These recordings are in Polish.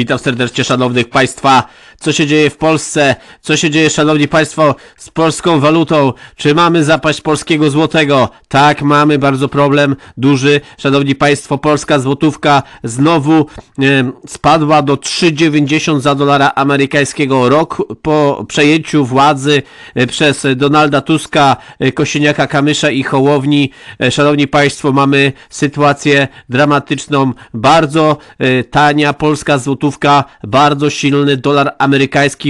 Witam serdecznie szanownych państwa. Co się dzieje w Polsce? Co się dzieje szanowni państwo z polską walutą? Czy mamy zapaść polskiego złotego? Tak, mamy bardzo problem duży. Szanowni państwo, polska złotówka znowu spadła do 3,90 za dolara amerykańskiego. Rok po przejęciu władzy e, przez Donalda Tuska, e, Kosiniaka Kamysza i Hołowni. E, szanowni państwo, mamy sytuację dramatyczną. Bardzo tania polska złotówka, bardzo silny dolar amerykański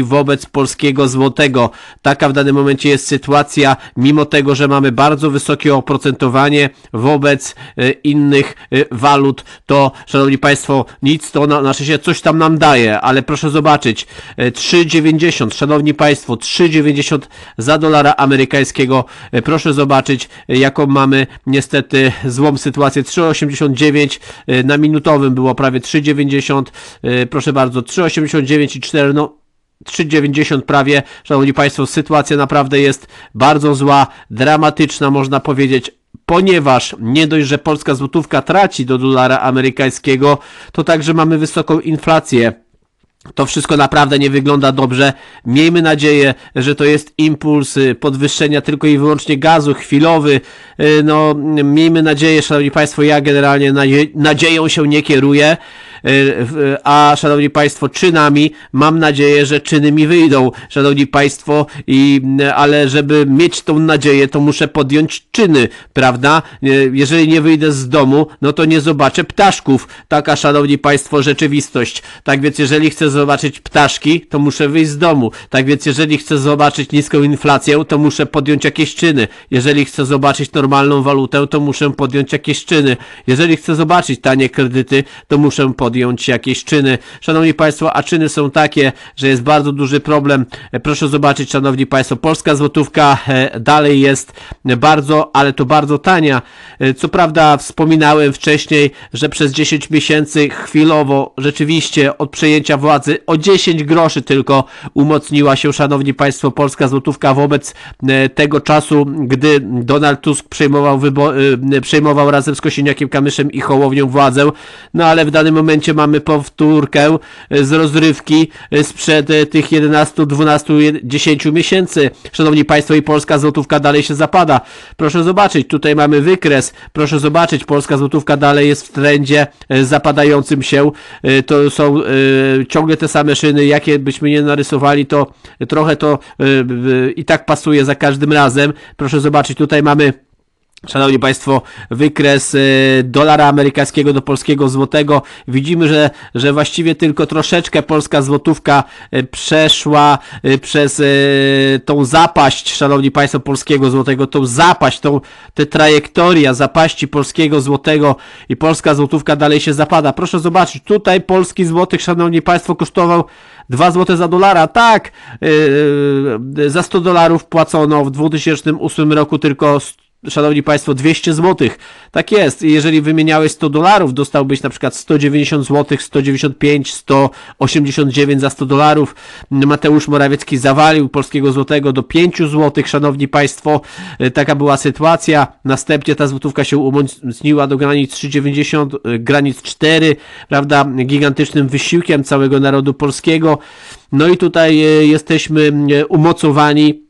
wobec polskiego złotego. Taka w danym momencie jest sytuacja, mimo tego, że mamy bardzo wysokie oprocentowanie wobec e, innych e, walut, to szanowni państwo, nic to na, się coś tam nam daje, ale proszę zobaczyć, e, 3,90, szanowni państwo, 3,90 za dolara amerykańskiego. E, Proszę zobaczyć, e, jaką mamy niestety złą sytuację. 3,89 e, na minutowym było prawie 3,90. e, Proszę bardzo, 3,89 i 4, no 3,90 prawie. Szanowni Państwo, sytuacja naprawdę jest bardzo zła, dramatyczna można powiedzieć. Ponieważ nie dość, że polska złotówka traci do dolara amerykańskiego, to także mamy wysoką inflację. To wszystko naprawdę nie wygląda dobrze. Miejmy nadzieję, że to jest impuls y, podwyższenia tylko i wyłącznie gazu chwilowy. Y, No, miejmy nadzieję, szanowni państwo, ja generalnie nadzie- nadzieją się nie kieruję. Y, A szanowni państwo, czynami mam nadzieję, że czyny mi wyjdą, szanowni państwo, i, ale żeby mieć tą nadzieję, to muszę podjąć czyny, prawda? Y, Jeżeli nie wyjdę z domu, no to nie zobaczę ptaszków. Taka, szanowni państwo, rzeczywistość. Tak więc, jeżeli chcę zobaczyć ptaszki, to muszę wyjść z domu. Tak więc, jeżeli chcę zobaczyć niską inflację, to muszę podjąć jakieś czyny. Jeżeli chcę zobaczyć normalną walutę, to muszę podjąć jakieś czyny. Jeżeli chcę zobaczyć tanie kredyty, to muszę podjąć jakieś czyny. Szanowni Państwo, a czyny są takie, że jest bardzo duży problem. Proszę zobaczyć, Szanowni Państwo, polska złotówka e, dalej jest bardzo, ale to bardzo tania. E, Co prawda wspominałem wcześniej, że przez 10 miesięcy chwilowo, rzeczywiście od przejęcia władzy o 10 groszy tylko umocniła się, Szanowni Państwo, polska złotówka wobec e, tego czasu, gdy Donald Tusk przejmował, przejmował razem z Kosiniakiem Kamyszem i Hołownią władzę. No ale w danym momencie mamy powtórkę e, z rozrywki e, sprzed e, tych 11, 12, 10 miesięcy. Szanowni Państwo, i polska złotówka dalej się zapada. Proszę zobaczyć, tutaj mamy wykres. Proszę zobaczyć, polska złotówka dalej jest w trendzie zapadającym się. To są ciągle te same szyny, jakie byśmy nie narysowali, to trochę to i tak pasuje za każdym razem. Proszę zobaczyć, tutaj mamy Szanowni Państwo, wykres e, dolara amerykańskiego do polskiego złotego. Widzimy, że, że właściwie tylko troszeczkę polska złotówka e, przeszła e, przez tą zapaść, Szanowni Państwo, polskiego złotego, tą zapaść, tą tę trajektoria zapaści polskiego złotego i polska złotówka dalej się zapada. Proszę zobaczyć, tutaj polski złotych, Szanowni Państwo, kosztował 2 zł za dolara, tak, za 100 dolarów płacono w 2008 roku tylko Szanowni Państwo, 200 zł. Tak jest. Jeżeli wymieniałeś 100 dolarów, dostałbyś na przykład 190 zł, 195, 189 za 100 dolarów. Mateusz Morawiecki zawalił polskiego złotego do 5 zł. Szanowni Państwo, e, taka była sytuacja. Następnie ta złotówka się umocniła do granic 3,90, e, granic 4, prawda, gigantycznym wysiłkiem całego narodu polskiego. No i tutaj e, jesteśmy umocowani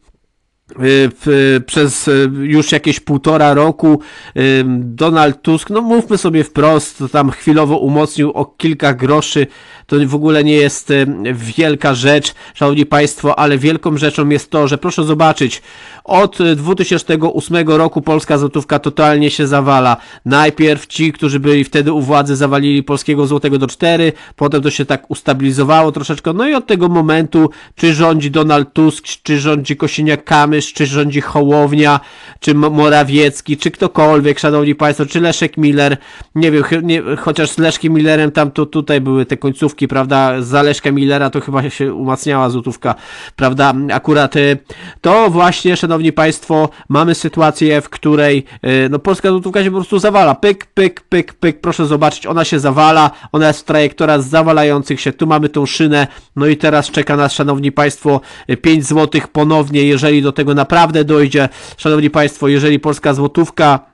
przez e, już jakieś półtora roku e, Donald Tusk, no mówmy sobie wprost, tam chwilowo umocnił o kilka groszy, to w ogóle nie jest e, wielka rzecz, szanowni państwo, ale wielką rzeczą jest to, że proszę zobaczyć, od e, 2008 roku polska złotówka totalnie się zawala. Najpierw ci, którzy byli wtedy u władzy, zawalili polskiego złotego do 4, potem to się tak ustabilizowało troszeczkę, no i od tego momentu, czy rządzi Donald Tusk, czy rządzi Kosiniak-Kamysz, czy rządzi Hołownia, czy Mo- Morawiecki, czy ktokolwiek, szanowni państwo, czy Leszek Miller, nie wiem, nie, chociaż z Leszkiem Millerem tam to tutaj były te końcówki, prawda, za Leszka Millera to chyba się umacniała złotówka, prawda, akurat y, to właśnie, szanowni państwo, mamy sytuację, w której y, no polska złotówka się po prostu zawala, pyk, pyk, pyk, pyk, proszę zobaczyć, ona się zawala, ona jest trajektora z zawalających się, tu mamy tą szynę, no i teraz czeka nas, szanowni państwo, 5 złotych ponownie, jeżeli do tego naprawdę dojdzie, szanowni państwo, jeżeli polska złotówka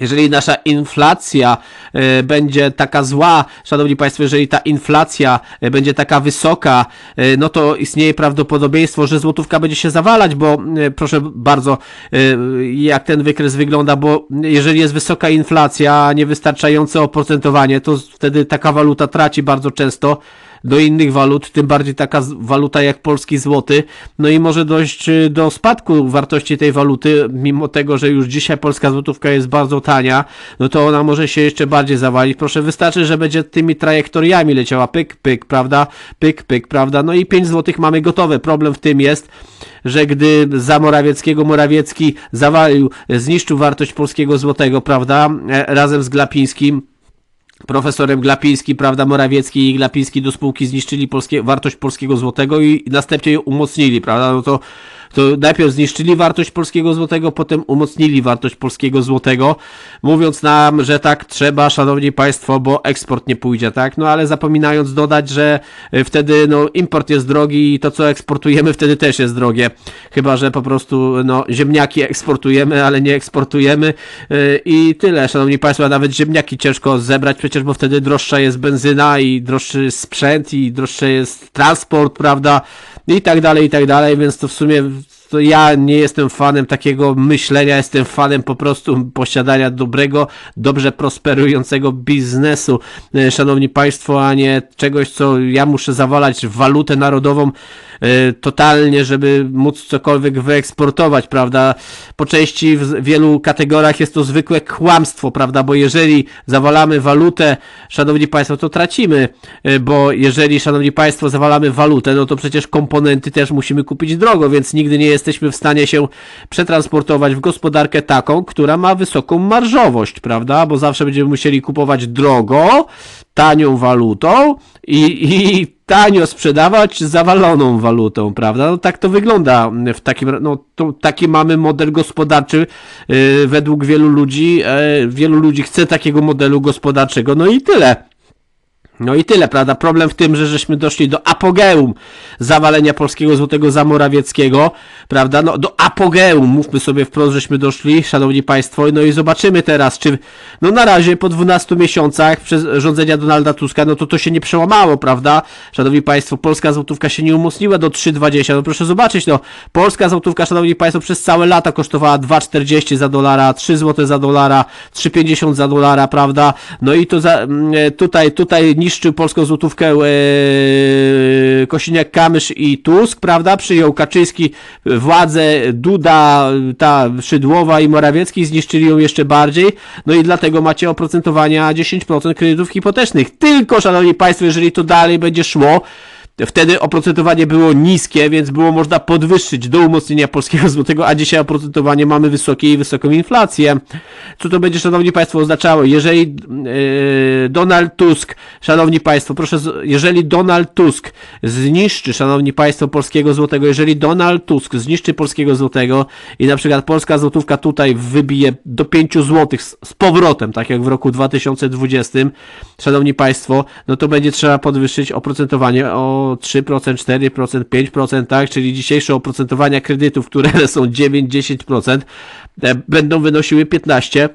jeżeli nasza inflacja e, będzie taka zła, szanowni państwo, jeżeli ta inflacja e, będzie taka wysoka, e, no to istnieje prawdopodobieństwo, że złotówka będzie się zawalać, bo proszę bardzo, jak ten wykres wygląda, bo jeżeli jest wysoka inflacja, niewystarczające oprocentowanie, to wtedy taka waluta traci bardzo często do innych walut, tym bardziej taka waluta jak polski złoty, no i może dojść y, do spadku wartości tej waluty, mimo tego, że już dzisiaj polska złotówka jest bardzo tania, no to ona może się jeszcze bardziej zawalić. Proszę, wystarczy, że będzie tymi trajektoriami leciała pyk, pyk, prawda, pyk, pyk, prawda, no i 5 złotych mamy gotowe. Problem w tym jest, że gdy za Morawieckiego Morawiecki zawalił, zniszczył wartość polskiego złotego, prawda, e, razem z Glapińskim, profesorem Glapiński, prawda, Morawiecki i Glapiński do spółki zniszczyli polskie, wartość polskiego złotego i następnie ją umocnili, prawda, no to, to najpierw zniszczyli wartość polskiego złotego, potem umocnili wartość polskiego złotego, mówiąc nam, że tak trzeba, szanowni państwo, bo eksport nie pójdzie, tak, no ale zapominając dodać, że y, wtedy, no, import jest drogi i to, co eksportujemy, wtedy też jest drogie, chyba, że po prostu, no, ziemniaki eksportujemy, ale nie eksportujemy. Yy, i tyle, szanowni państwo, a nawet ziemniaki ciężko zebrać, przecież, bo wtedy droższa jest benzyna i droższy jest sprzęt i droższy jest transport, prawda, i tak dalej, i tak dalej, więc to w sumie to ja nie jestem fanem takiego myślenia, jestem fanem po prostu posiadania dobrego, dobrze prosperującego biznesu, e, szanowni państwo, a nie czegoś, co ja muszę zawalać walutę narodową totalnie, żeby móc cokolwiek wyeksportować, prawda? Po części w wielu kategoriach jest to zwykłe kłamstwo, prawda? Bo jeżeli zawalamy walutę, szanowni państwo, to tracimy, e, bo jeżeli, szanowni państwo, zawalamy walutę, no to przecież komponenty też musimy kupić drogo, więc nigdy nie jesteśmy w stanie się przetransportować w gospodarkę taką, która ma wysoką marżowość, prawda? Bo zawsze będziemy musieli kupować drogo, tanią walutą i, i tanio sprzedawać zawaloną walutą, prawda? No tak to wygląda w takim, no to, taki mamy model gospodarczy yy, według wielu ludzi, yy, wielu ludzi chce takiego modelu gospodarczego, no i tyle. No i tyle, prawda? Problem w tym, że żeśmy doszli do apogeum zawalenia polskiego złotego za Morawieckiego, prawda? No do apogeum, mówmy sobie wprost, żeśmy doszli, szanowni państwo, no i zobaczymy teraz, czy, no na razie po 12 miesiącach przez rządzenia Donalda Tuska, no to to się nie przełamało, prawda? Szanowni państwo, polska złotówka się nie umocniła do 3,20, no proszę zobaczyć, no, polska złotówka, szanowni państwo, przez całe lata kosztowała 2,40 za dolara, 3 zł za dolara, 3,50 za dolara, prawda? No i to za, mm, tutaj, tutaj niszczył polską złotówkę e, Kosiniak-Kamysz i Tusk, prawda? Przyjął Kaczyński władzę, Duda, ta Szydłowa i Morawiecki zniszczyli ją jeszcze bardziej, no i dlatego macie oprocentowania 10% kredytów hipotecznych. Tylko, szanowni państwo, jeżeli to dalej będzie szło, Wtedy oprocentowanie było niskie, więc było można podwyższyć do umocnienia polskiego złotego, a dzisiaj oprocentowanie mamy wysokie i wysoką inflację. Co to będzie, szanowni państwo, oznaczało? Jeżeli yy, Donald Tusk, szanowni państwo, proszę, jeżeli Donald Tusk zniszczy, szanowni państwo, polskiego złotego, jeżeli Donald Tusk zniszczy polskiego złotego i na przykład polska złotówka tutaj wybije do 5 złotych z, z powrotem, tak jak w roku 2020, szanowni państwo, no to będzie trzeba podwyższyć oprocentowanie o 3%, 4%, 5%, tak? Czyli dzisiejsze oprocentowania kredytów, które są 9-10%, e, będą wynosiły 15%.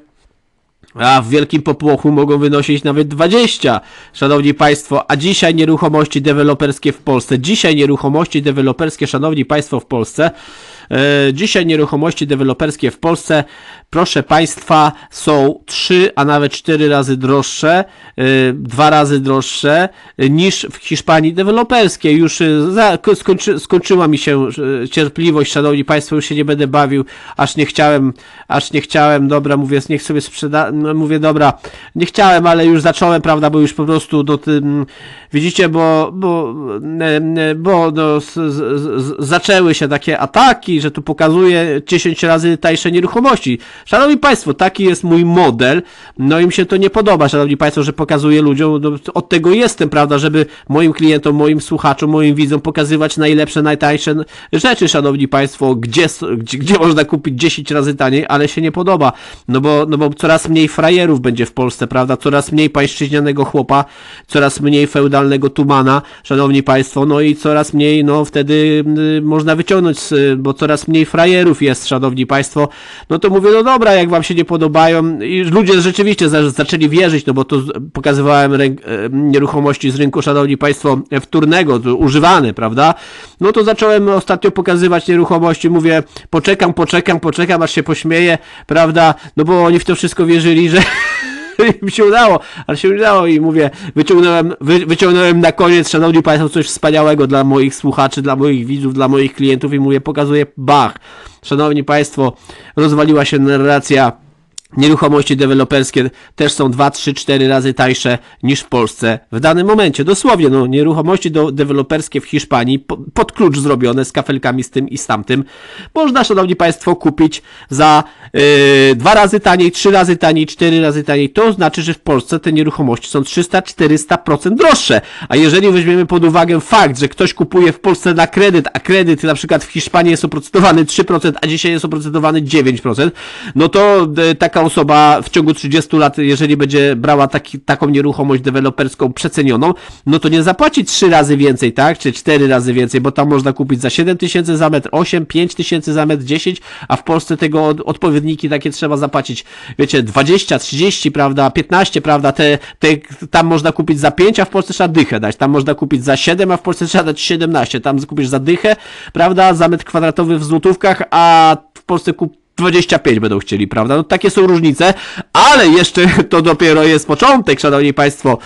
A w wielkim popłochu mogą wynosić nawet 20. Szanowni Państwo, a dzisiaj nieruchomości deweloperskie w Polsce, dzisiaj nieruchomości deweloperskie, Szanowni Państwo, w Polsce, dzisiaj nieruchomości deweloperskie w Polsce, proszę Państwa, są 3, a nawet 4 razy droższe, e, dwa razy droższe e, niż w Hiszpanii deweloperskie. Już e, skończy, skończyła mi się e, cierpliwość, Szanowni Państwo, już się nie będę bawił, aż nie chciałem, aż nie chciałem, dobra, mówię, niech sobie sprzeda, no, mówię, dobra, nie chciałem, ale już zacząłem, prawda, bo już po prostu do tym, widzicie, bo, bo, e, e, bo no, z, z, z, zaczęły się takie ataki, że tu pokazuje 10 razy tańsze nieruchomości. Szanowni Państwo, taki jest mój model, no i mi się to nie podoba, Szanowni Państwo, że pokazuję ludziom, no, od tego jestem, prawda, żeby moim klientom, moim słuchaczom, moim widzom pokazywać najlepsze, najtańsze rzeczy, Szanowni Państwo, gdzie, gdzie, gdzie można kupić 10 razy taniej, ale się nie podoba, no bo, no bo coraz mniej frajerów będzie w Polsce, prawda, coraz mniej pańszczyźnianego chłopa, coraz mniej feudalnego tumana, Szanowni Państwo, no i coraz mniej, no wtedy y, można wyciągnąć, z, bo coraz mniej frajerów jest, szanowni państwo, no to mówię, no dobra, jak wam się nie podobają i ludzie rzeczywiście za, zaczęli wierzyć, no bo to pokazywałem e, nieruchomości z rynku, szanowni państwo, wtórnego, używane, prawda? No to zacząłem ostatnio pokazywać nieruchomości, mówię, poczekam, poczekam, poczekam, aż się pośmieję, prawda? No bo oni w to wszystko wierzyli, że mi się udało, ale się udało i mówię, wyciągnąłem, wy, wyciągnąłem na koniec, szanowni państwo, coś wspaniałego dla moich słuchaczy, dla moich widzów, dla moich klientów i mówię, pokazuję, bach, szanowni państwo, rozwaliła się narracja, Nieruchomości deweloperskie też są 2, 3, 4 razy tańsze niż w Polsce w danym momencie. Dosłownie, no, nieruchomości do, deweloperskie w Hiszpanii po, pod klucz zrobione z kafelkami z tym i z tamtym. Można, szanowni państwo, kupić za yy, dwa razy taniej, trzy razy taniej, cztery razy taniej. To znaczy, że w Polsce te nieruchomości są 300-400% droższe. A jeżeli weźmiemy pod uwagę fakt, że ktoś kupuje w Polsce na kredyt, a kredyt na przykład w Hiszpanii jest oprocentowany 3%, a dzisiaj jest oprocentowany 9%, no to e, taka osoba w ciągu 30 lat, jeżeli będzie brała taki, taką nieruchomość deweloperską przecenioną, no to nie zapłaci 3 razy więcej, tak? Czy 4 razy więcej, bo tam można kupić za 7 tysięcy za metr, 8, 5 tysięcy za metr, 10, a w Polsce tego od, odpowiedniki takie trzeba zapłacić, wiecie, 20, 30, prawda, 15, prawda, te, te tam można kupić za 5, a w Polsce trzeba dychę dać, tam można kupić za 7, a w Polsce trzeba dać 17, tam kupisz za dychę, prawda, za metr kwadratowy w złotówkach, a w Polsce kup 25 będą chcieli, prawda? No takie są różnice, ale jeszcze to dopiero jest początek, szanowni państwo.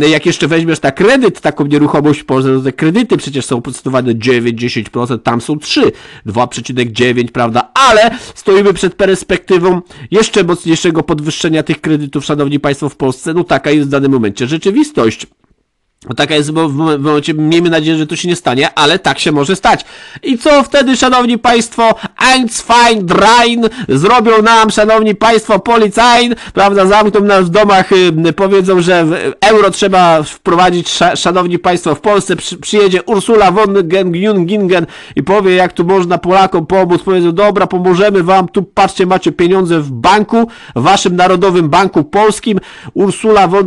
Yy, jak jeszcze weźmiesz na kredyt taką nieruchomość te kredyty przecież są podstawowane 9-10%, tam są 3, 2,9, prawda? Ale stoimy przed perspektywą jeszcze mocniejszego podwyższenia tych kredytów, szanowni państwo, w Polsce. No taka jest w danym momencie rzeczywistość. No taka jest, w mom- w momencie, miejmy nadzieję, że to się nie stanie, ale tak się może stać. I co wtedy, szanowni państwo, eins, fein, drein, zrobią nam, szanowni państwo, policajn, prawda, zamkną nas w domach, y, powiedzą, że euro trzeba wprowadzić, sza, szanowni państwo, w Polsce przy, przyjedzie Ursula von Gingen i powie, jak tu można Polakom pomóc, powiedzą, dobra, pomożemy wam, tu patrzcie, macie pieniądze w banku, w waszym Narodowym Banku Polskim, Ursula von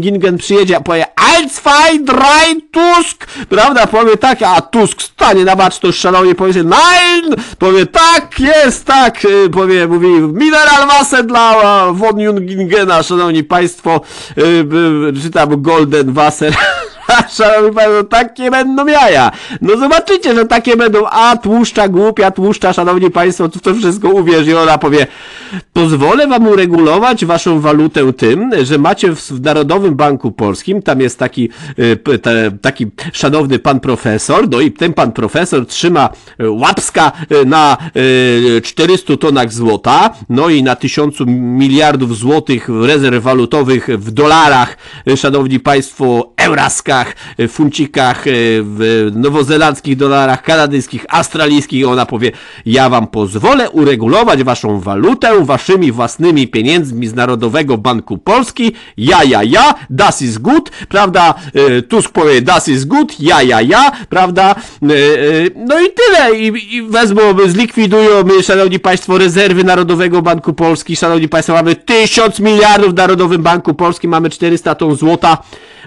Gingen przyjedzie, powie, eins, fein, drein, Tusk, prawda, powie tak, a Tusk stanie na baczność szalownie, powie, nein, powie, tak, jest, tak, y, powie, mówi, Mineralwasser dla e, von Jungingena, szanowni państwo, y, y, czy tam Golden Wasser, Szanowni Państwo, takie będą jaja. No zobaczycie, że takie będą, a tłuszcza głupia, tłuszcza, Szanowni Państwo, to wszystko uwierzy. Ona powie, pozwolę Wam uregulować Waszą walutę tym, że macie w, Narodowym Banku Polskim, tam jest taki, te, taki szanowny pan profesor, no i ten pan profesor trzyma y, łapska y, na y, 400 tonach złota, no i na 1000 miliardów złotych rezerw walutowych w dolarach, Szanowni Państwo, euraskach, funcikach, w nowozelandzkich dolarach, kanadyjskich, australijskich. Ona powie, ja wam pozwolę uregulować waszą walutę waszymi własnymi pieniędzmi z Narodowego Banku Polski. Ja, ja, ja, das is good, prawda? Y, Tusk powie, das is good, ja, ja, ja, prawda? Y, y, No i tyle. I, i wezmą, zlikwidują, my, szanowni państwo, rezerwy Narodowego Banku Polski. Szanowni państwo, mamy 1000 miliardów w Narodowym Banku Polskim, mamy 400 ton złota.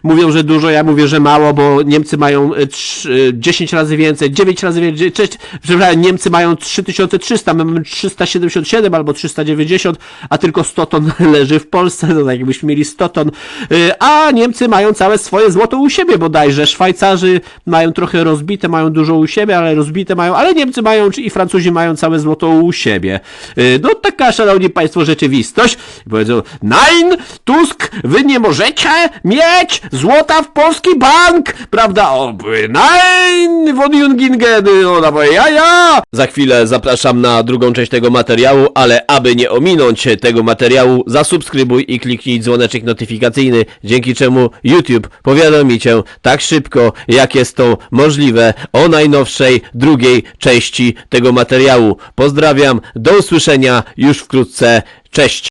Mówią, że dużo, ja mówię, że mało, bo Niemcy mają e, trz- e, 10 razy więcej, 9 razy więcej, cześć, przepraszam, Niemcy mają 3300, my mamy 377 albo 390, a tylko 100 ton leży w Polsce, no tak jakbyśmy mieli 100 ton, E, a Niemcy mają całe swoje złoto u siebie bodajże, Szwajcarzy mają trochę rozbite, mają dużo u siebie, ale rozbite mają, ale Niemcy mają, czy i Francuzi mają całe złoto u siebie. E, No taka, szanowni państwo, rzeczywistość. Powiedzą, nein, Tusk, wy nie możecie mieć złota w polski bank, prawda? O, nein, von Jungingen, ona powie, ja, ja. Za chwilę zapraszam na drugą część tego materiału, ale aby nie ominąć tego materiału, zasubskrybuj i kliknij dzwoneczek notyfikacyjny, dzięki czemu YouTube powiadomi cię tak szybko, jak jest to możliwe o najnowszej drugiej części tego materiału. Pozdrawiam, do usłyszenia już wkrótce, cześć!